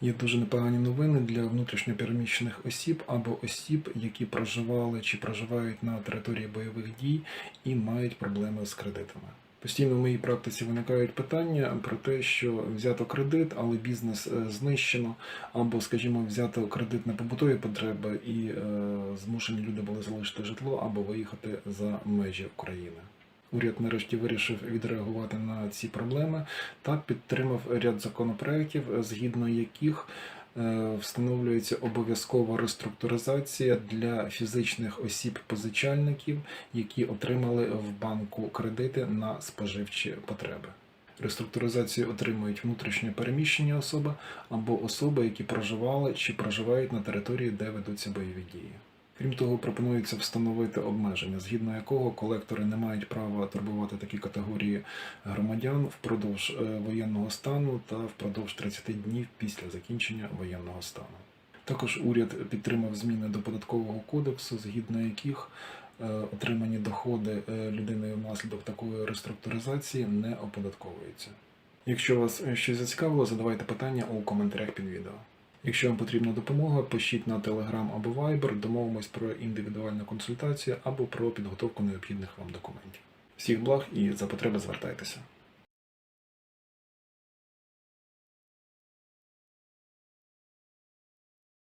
Є дуже непогані новини для внутрішньопереміщених осіб або осіб, які проживали чи проживають на території бойових дій і мають проблеми з кредитами. Постійно в моїй практиці виникають питання про те, що взято кредит, але бізнес е, знищено, або, скажімо, взято кредит на побутові потреби, і е, змушені люди були залишити житло або виїхати за межі України. Уряд нарешті вирішив відреагувати на ці проблеми та підтримав ряд законопроєктів, згідно яких е, встановлюється обов'язкова реструктуризація для фізичних осіб-позичальників, які отримали в банку кредити на споживчі потреби. Реструктуризацію отримують внутрішньо переміщені особи або особи, які проживали чи проживають на території, де ведуться бойові дії. Крім того, пропонується встановити обмеження, згідно якого колектори не мають права турбувати такі категорії громадян впродовж е, воєнного стану та впродовж 30 днів після закінчення воєнного стану. Також уряд підтримав зміни до податкового кодексу, згідно яких е, отримані доходи е, людини внаслідок такої реструктуризації не оподатковуються. Якщо вас щось зацікавило, задавайте питання у коментарях під відео. Якщо вам потрібна допомога, пишіть на Telegram або Viber, домовимось про індивідуальну консультацію або про підготовку необхідних вам документів. Всіх благ і за потреби звертайтеся.